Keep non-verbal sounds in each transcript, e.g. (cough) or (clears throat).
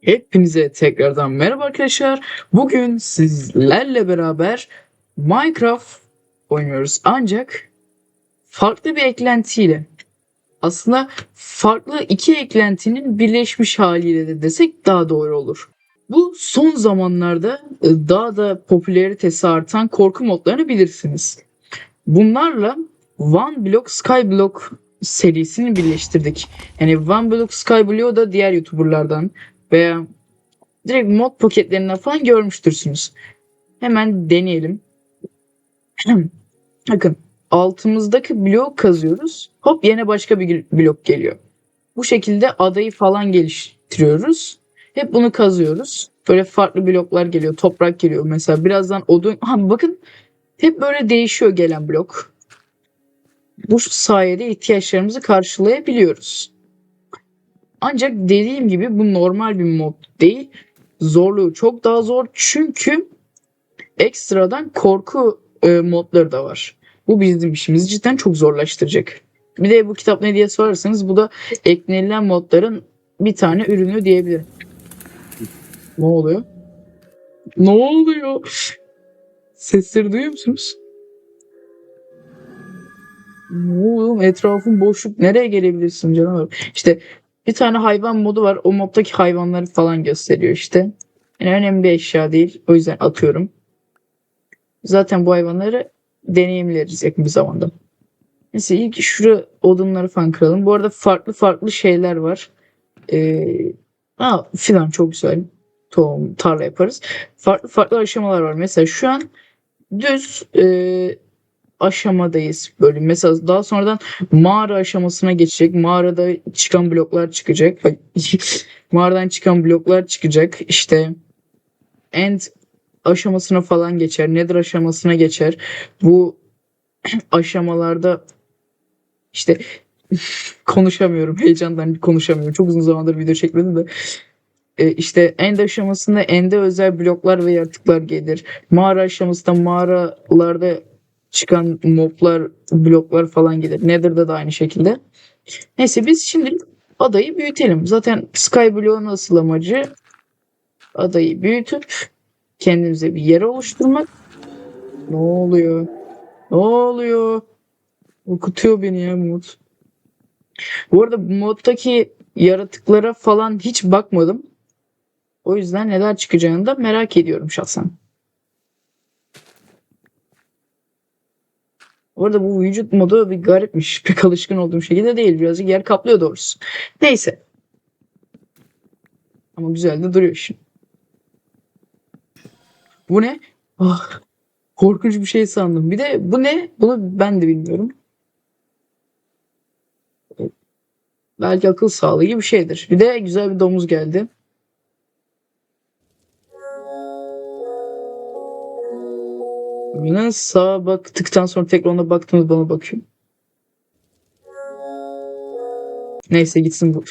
Hepinize tekrardan merhaba arkadaşlar. Bugün sizlerle beraber Minecraft oynuyoruz. Ancak farklı bir eklentiyle. Aslında farklı iki eklentinin birleşmiş haliyle de desek daha doğru olur. Bu son zamanlarda e, daha da popülaritesi artan korku modlarını bilirsiniz. Bunlarla One Block Skyblock serisini birleştirdik. Yani One Block Skyblock da diğer YouTuber'lardan veya direkt mod paketlerinden falan görmüştürsünüz. Hemen deneyelim. (clears throat) Bakın altımızdaki blok kazıyoruz. Hop yine başka bir blok geliyor. Bu şekilde adayı falan geliştiriyoruz. Hep bunu kazıyoruz. Böyle farklı bloklar geliyor. Toprak geliyor mesela. Birazdan odun. Ha, bakın hep böyle değişiyor gelen blok. Bu sayede ihtiyaçlarımızı karşılayabiliyoruz. Ancak dediğim gibi bu normal bir mod değil. Zorluğu çok daha zor çünkü ekstradan korku e, modları da var. Bu bizim işimizi cidden çok zorlaştıracak. Bir de bu kitap ne diye sorarsanız bu da eklenilen modların bir tane ürünü diyebilirim. Ne oluyor? Ne oluyor? Sesleri duyuyor musunuz? Oğlum etrafın boşluk nereye gelebilirsin canım? İşte bir tane hayvan modu var. O moddaki hayvanları falan gösteriyor işte. Yani önemli bir eşya değil. O yüzden atıyorum. Zaten bu hayvanları deneyimleriz yakın bir zamanda. Neyse ilk şurada odunları falan kıralım. Bu arada farklı farklı şeyler var. Ee, aa, filan çok güzel. Tohum, tarla yaparız. Farklı farklı aşamalar var. Mesela şu an düz e, aşamadayız. Böyle mesela daha sonradan mağara aşamasına geçecek. Mağarada çıkan bloklar çıkacak. (laughs) Mağaradan çıkan bloklar çıkacak. İşte end aşamasına falan geçer. Nether aşamasına geçer. Bu (clears throat) aşamalarda işte (laughs) konuşamıyorum. Heyecandan konuşamıyorum. Çok uzun zamandır video çekmedim de. E, işte end aşamasında ende özel bloklar ve yaratıklar gelir. Mağara aşamasında mağaralarda çıkan moblar, bloklar falan gelir. Nether'da da aynı şekilde. Neyse biz şimdi adayı büyütelim. Zaten Skyblock'un asıl amacı adayı büyütüp kendimize bir yer oluşturmak. Ne oluyor? Ne oluyor? Okutuyor beni ya mod. Bu arada bu moddaki yaratıklara falan hiç bakmadım. O yüzden neler çıkacağını da merak ediyorum şahsen. Bu arada bu vücut modu bir garipmiş. Pek alışkın olduğum şekilde değil. Birazcık yer kaplıyor doğrusu. Neyse. Ama güzel de duruyor şimdi. Bu ne? Ah, korkunç bir şey sandım. Bir de bu ne? Bunu ben de bilmiyorum. Belki akıl sağlığı gibi bir şeydir. Bir de güzel bir domuz geldi. Yine sağa baktıktan sonra tekrar ona baktığımız bana bakıyor. Neyse gitsin bu.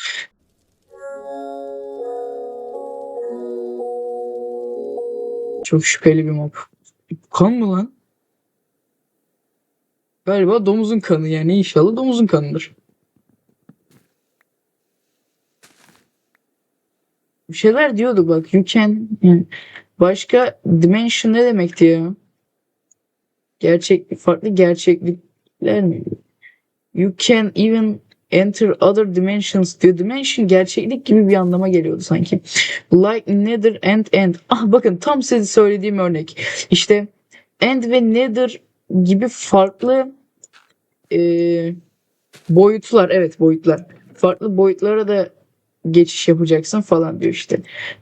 Çok şüpheli bir mob. Kan mı lan? Galiba domuzun kanı yani inşallah domuzun kanıdır. Bir şeyler diyordu bak. You can başka dimension ne demekti ya? Gerçek farklı gerçeklikler mi? You can even enter other dimensions diyor. Dimension gerçeklik gibi bir anlama geliyordu sanki. Like nether and end. Ah bakın tam size söylediğim örnek. İşte end ve nether gibi farklı e, boyutlar. Evet boyutlar. Farklı boyutlara da geçiş yapacaksın falan diyor işte.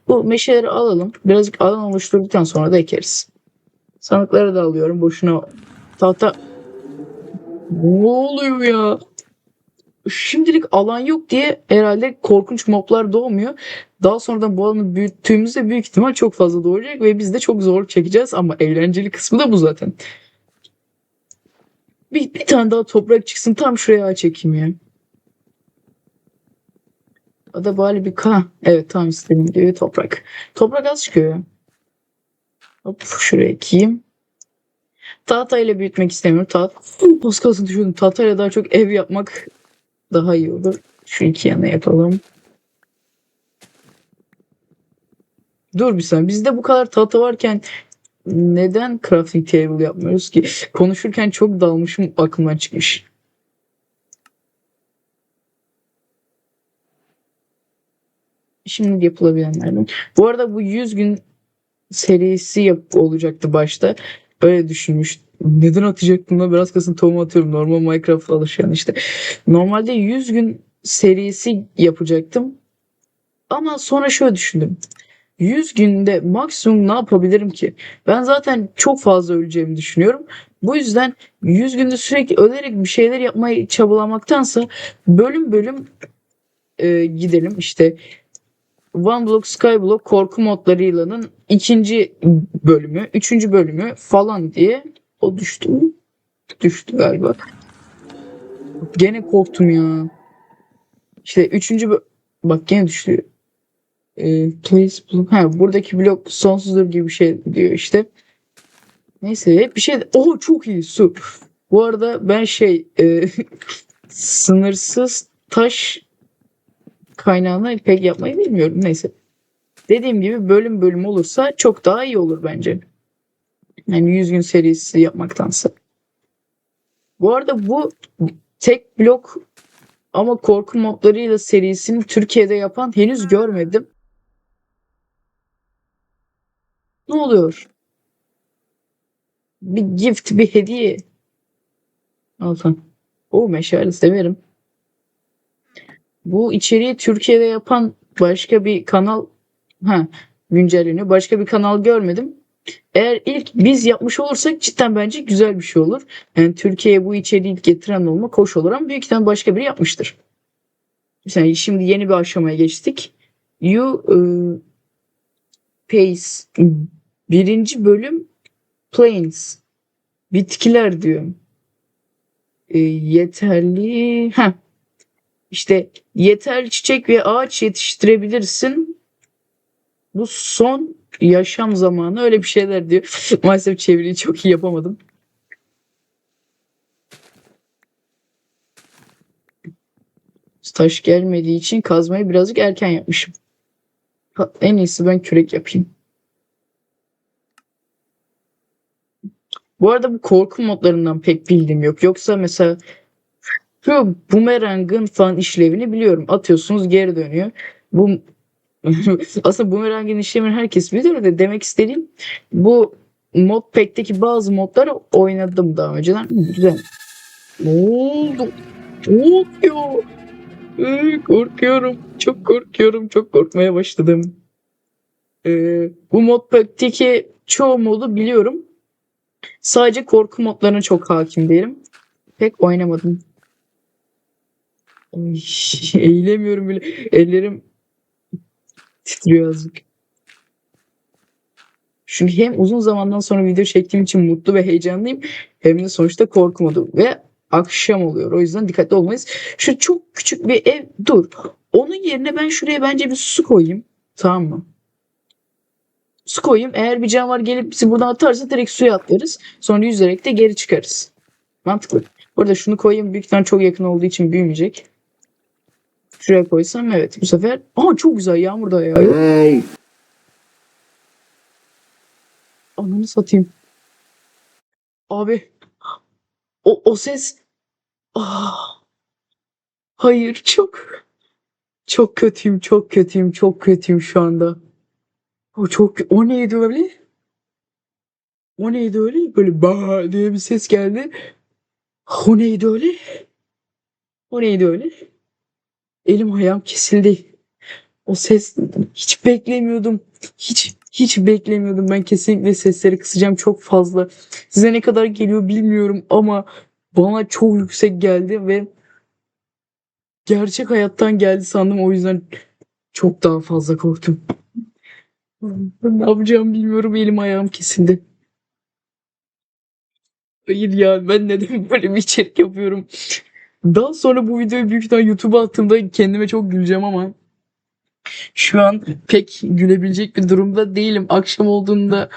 Bu meşeleri alalım. Birazcık alan oluşturduktan sonra da ekeriz. Sandıkları da alıyorum. Boşuna tahta... Ne oluyor ya? Şimdilik alan yok diye herhalde korkunç moblar doğmuyor. Daha sonradan bu alanı büyüttüğümüzde büyük ihtimal çok fazla doğacak ve biz de çok zor çekeceğiz ama eğlenceli kısmı da bu zaten. Bir, bir tane daha toprak çıksın tam şuraya çekeyim ya. O da bari bir ka. Evet tam istediğim gibi toprak. Toprak az çıkıyor ya. Hop şuraya ekeyim. Tahtayla büyütmek istemiyorum. Taht az kalsın düşündüm. Tahtayla daha çok ev yapmak daha iyi olur. Şu iki yana yapalım. Dur bir saniye. Bizde bu kadar tahta varken neden crafting table yapmıyoruz ki? Konuşurken çok dalmışım aklımdan çıkmış. Şimdi yapılabilenlerden. Bu arada bu 100 gün serisi yap olacaktı başta. Öyle düşünmüş. Neden atacaktım da biraz kasın tohum atıyorum. Normal Minecraft alışan işte. Normalde 100 gün serisi yapacaktım. Ama sonra şöyle düşündüm. 100 günde maksimum ne yapabilirim ki? Ben zaten çok fazla öleceğimi düşünüyorum. Bu yüzden 100 günde sürekli ölerek bir şeyler yapmayı çabalamaktansa bölüm bölüm e, gidelim. İşte One Block Skyblock korku modlarıylanın ikinci bölümü, üçüncü bölümü falan diye o düştü mü? Düştü galiba. Gene korktum ya. İşte üçüncü bak gene düştü. Ee, place block. Ha, buradaki blok sonsuzdur gibi bir şey diyor işte. Neyse hep bir şey. Oh çok iyi su. Bu arada ben şey e, (laughs) sınırsız taş kaynağını pek yapmayı bilmiyorum. Neyse. Dediğim gibi bölüm bölüm olursa çok daha iyi olur bence. Yani 100 gün serisi yapmaktansa. Bu arada bu tek blok ama korku modlarıyla serisini Türkiye'de yapan henüz görmedim. Ne oluyor? Bir gift, bir hediye. Altan. O meşale severim. Bu içeriği Türkiye'de yapan başka bir kanal ha güncelleniyor. Başka bir kanal görmedim. Eğer ilk biz yapmış olursak cidden bence güzel bir şey olur. Yani Türkiye'ye bu içeriği ilk getiren olma hoş olur ama büyük ihtimalle başka biri yapmıştır. Yani şimdi yeni bir aşamaya geçtik. You e, Pace birinci bölüm Plains bitkiler diyor. E, yeterli ha işte yeterli çiçek ve ağaç yetiştirebilirsin. Bu son yaşam zamanı öyle bir şeyler diyor. (laughs) Maalesef çeviriyi çok iyi yapamadım. Taş gelmediği için kazmayı birazcık erken yapmışım. En iyisi ben kürek yapayım. Bu arada bu korku modlarından pek bildiğim yok. Yoksa mesela şu bumerangın falan işlevini biliyorum. Atıyorsunuz geri dönüyor. Bu (laughs) aslında bumerangın işlevini herkes bilir de demek istediğim bu modpack'teki bazı modları oynadım daha önceden. Güzel. Ne oldu? Ne oluyor? Ee, korkuyorum. Çok korkuyorum. Çok korkmaya başladım. Ee, bu modpack'teki çoğu modu biliyorum. Sadece korku modlarına çok hakim değilim. Pek oynamadım. Ay, eğilemiyorum bile. Ellerim titriyor azıcık. Çünkü hem uzun zamandan sonra video çektiğim için mutlu ve heyecanlıyım. Hem de sonuçta korku modu. Ve akşam oluyor. O yüzden dikkatli olmalıyız. Şu çok küçük bir ev. Dur. Onun yerine ben şuraya bence bir su koyayım. Tamam mı? Su koyayım. Eğer bir canavar gelip bizi buradan atarsa direkt suya atlarız. Sonra yüzerek de geri çıkarız. Mantıklı. Burada şunu koyayım. Büyük ihtimalle çok yakın olduğu için büyümeyecek. Şuraya koysam evet bu sefer. Aa çok güzel yağmur da yağıyor. Hey, Ananı satayım. Abi. O, o ses. Ah. Hayır çok. Çok kötüyüm çok kötüyüm çok kötüyüm şu anda. O çok o neydi öyle? O neydi öyle? Böyle ba diye bir ses geldi. O neydi öyle? O neydi öyle? Elim ayağım kesildi. O ses hiç beklemiyordum. Hiç hiç beklemiyordum. Ben kesinlikle sesleri kısacağım çok fazla. Size ne kadar geliyor bilmiyorum ama bana çok yüksek geldi ve gerçek hayattan geldi sandım. O yüzden çok daha fazla korktum. Ne yapacağımı bilmiyorum. Elim ayağım kesildi. Hayır ya ben neden böyle bir içerik yapıyorum? Daha sonra bu videoyu büyük ihtimalle YouTube'a attığımda kendime çok güleceğim ama şu an pek gülebilecek bir durumda değilim. Akşam olduğunda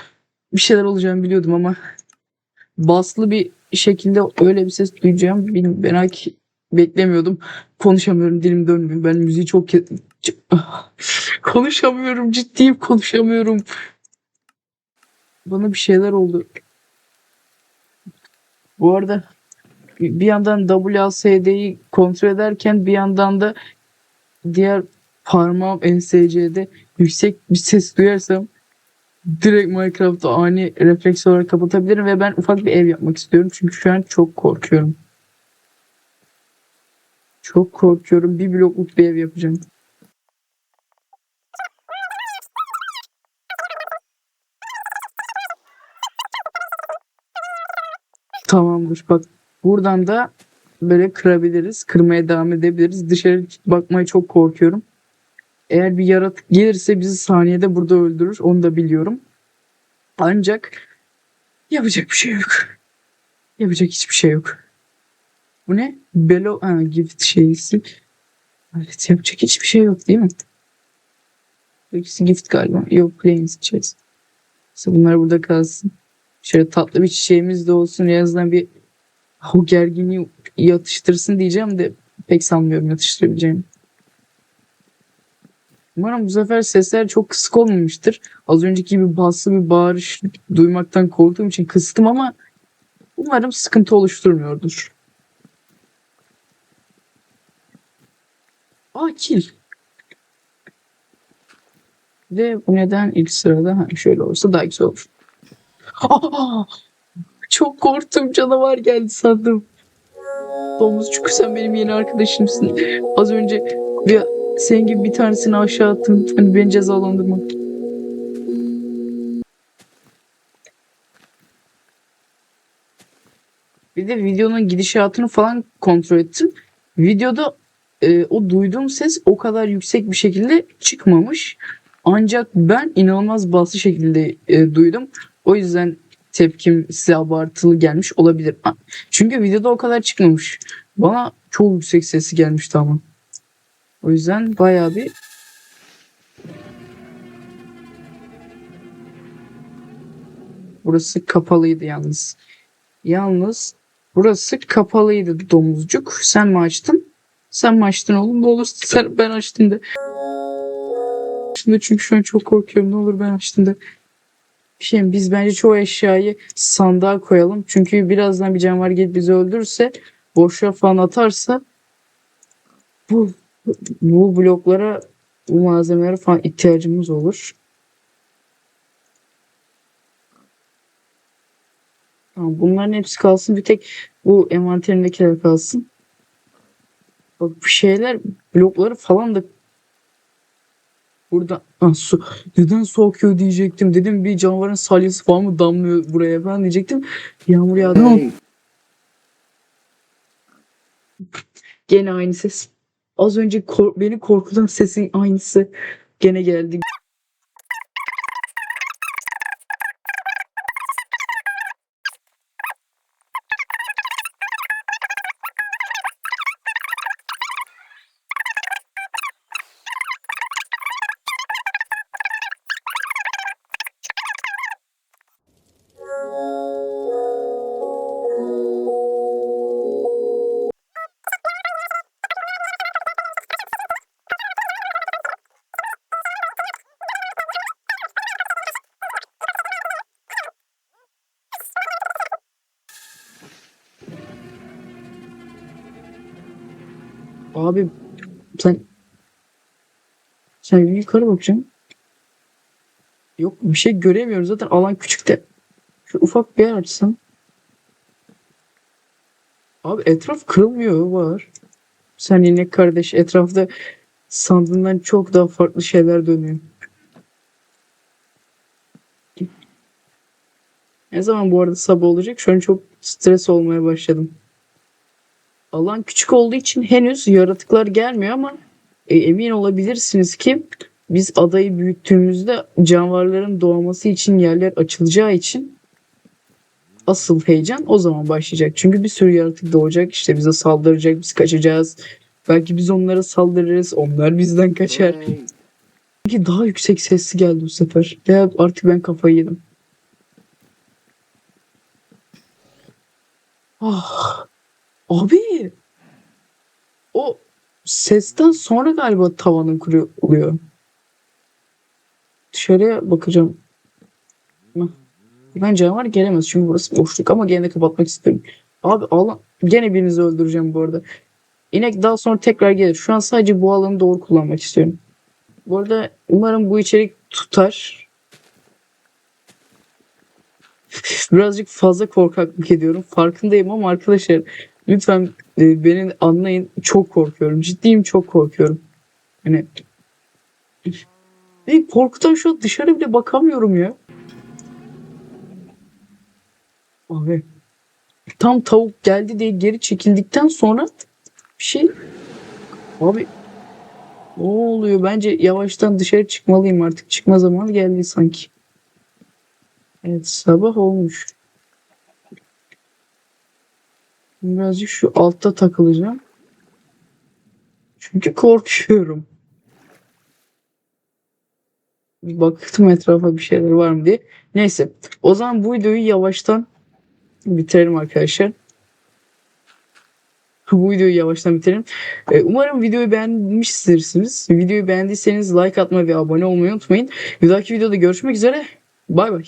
bir şeyler olacağını biliyordum ama baslı bir şekilde öyle bir ses duyacağım. Benim belki beklemiyordum. Konuşamıyorum, dilim dönmüyor. Ben müziği çok (laughs) konuşamıyorum ciddiyim konuşamıyorum. Bana bir şeyler oldu. Bu arada bir yandan WASD'yi kontrol ederken bir yandan da diğer parmağım NSC'de yüksek bir ses duyarsam direkt Minecraft'ta ani refleks olarak kapatabilirim ve ben ufak bir ev yapmak istiyorum. Çünkü şu an çok korkuyorum. Çok korkuyorum. Bir blokluk bir ev yapacağım. Tamamdır. Bak buradan da böyle kırabiliriz. Kırmaya devam edebiliriz. Dışarı bakmaya çok korkuyorum. Eğer bir yaratık gelirse bizi saniyede burada öldürür. Onu da biliyorum. Ancak yapacak bir şey yok. Yapacak hiçbir şey yok. Bu ne? Belo ha, gift şeysi. Evet yapacak hiçbir şey yok değil mi? İkisi gift galiba. Yok plains chest. İşte bunlar burada kalsın. Şöyle tatlı bir çiçeğimiz de olsun. En azından bir o gerginliği yatıştırsın diyeceğim de pek sanmıyorum yatıştırabileceğimi. Umarım bu sefer sesler çok kısık olmamıştır. Az önceki gibi baslı bir bağırış duymaktan korktuğum için kıstım ama umarım sıkıntı oluşturmuyordur. Aa kil. Ve bu neden ilk sırada ha, şöyle olursa daha güzel olur. Aa, (laughs) çok korktum canavar geldi sandım. Domuzcuk sen benim yeni arkadaşımsın. Az önce bir senin gibi bir tanesini aşağı attın. Hani beni cezalandırma. Bir de videonun gidişatını falan kontrol ettim. Videoda e, o duyduğum ses o kadar yüksek bir şekilde çıkmamış. Ancak ben inanılmaz baslı şekilde e, duydum. O yüzden tepkim size abartılı gelmiş olabilir. Çünkü videoda o kadar çıkmamış. Bana çok yüksek sesi gelmişti ama. O yüzden bayağı bir Burası kapalıydı yalnız. Yalnız burası kapalıydı domuzcuk. Sen mi açtın? Sen mi açtın oğlum? Ne olur sen, ben açtım de. Şimdi çünkü şu an çok korkuyorum. Ne olur ben açtım de. Bir mi? Biz bence çoğu eşyayı sandığa koyalım. Çünkü birazdan bir canavar gelip bizi öldürürse boşluğa falan atarsa bu bu bloklara bu malzemelere falan ihtiyacımız olur. Tamam, bunların hepsi kalsın. Bir tek bu envanterimdekiler kalsın. Bak bu şeyler blokları falan da burada ah, su neden su akıyor diyecektim. Dedim bir canavarın salyası falan mı damlıyor buraya ben diyecektim. Yağmur yağdı. ama Gene aynı ses. Az önce kor- beni korkutan sesin aynısı. Gene geldi. Abi sen sen yukarı bakacaksın. Yok bir şey göremiyoruz zaten alan küçük de. Şu ufak bir yer açsam. Abi etraf kırılmıyor var. Sen yine kardeş etrafta sandığından çok daha farklı şeyler dönüyor. Ne zaman bu arada sabah olacak? Şu an çok stres olmaya başladım. Alan küçük olduğu için henüz yaratıklar gelmiyor ama e, emin olabilirsiniz ki biz adayı büyüttüğümüzde canavarların doğması için yerler açılacağı için asıl heyecan o zaman başlayacak. Çünkü bir sürü yaratık doğacak işte bize saldıracak biz kaçacağız. Belki biz onlara saldırırız onlar bizden kaçar. Peki daha yüksek sesli geldi bu sefer. Ya artık ben kafayı yedim. Ah. Abi. O sesten sonra galiba tavanın kuruyor oluyor. Dışarıya bakacağım. Ben canavar gelemez çünkü burası boşluk ama gene kapatmak istiyorum. Abi Allah gene birinizi öldüreceğim bu arada. İnek daha sonra tekrar gelir. Şu an sadece bu alanı doğru kullanmak istiyorum. Bu arada umarım bu içerik tutar. Birazcık fazla korkaklık ediyorum. Farkındayım ama arkadaşlar lütfen e, beni anlayın. Çok korkuyorum. Ciddiyim çok korkuyorum. Hani e, korkudan şu dışarı bile bakamıyorum ya. Abi tam tavuk geldi diye geri çekildikten sonra bir şey abi ne oluyor? Bence yavaştan dışarı çıkmalıyım artık. Çıkma zamanı geldi sanki. Evet sabah olmuş. Birazcık şu altta takılacağım. Çünkü korkuyorum. Bir baktım etrafa bir şeyler var mı diye. Neyse. O zaman bu videoyu yavaştan bitirelim arkadaşlar. Bu videoyu yavaştan bitirelim. Ee, Umarım videoyu beğenmişsiniz. Videoyu beğendiyseniz like atmayı ve abone olmayı unutmayın. Bir dahaki videoda görüşmek üzere. Bay bay.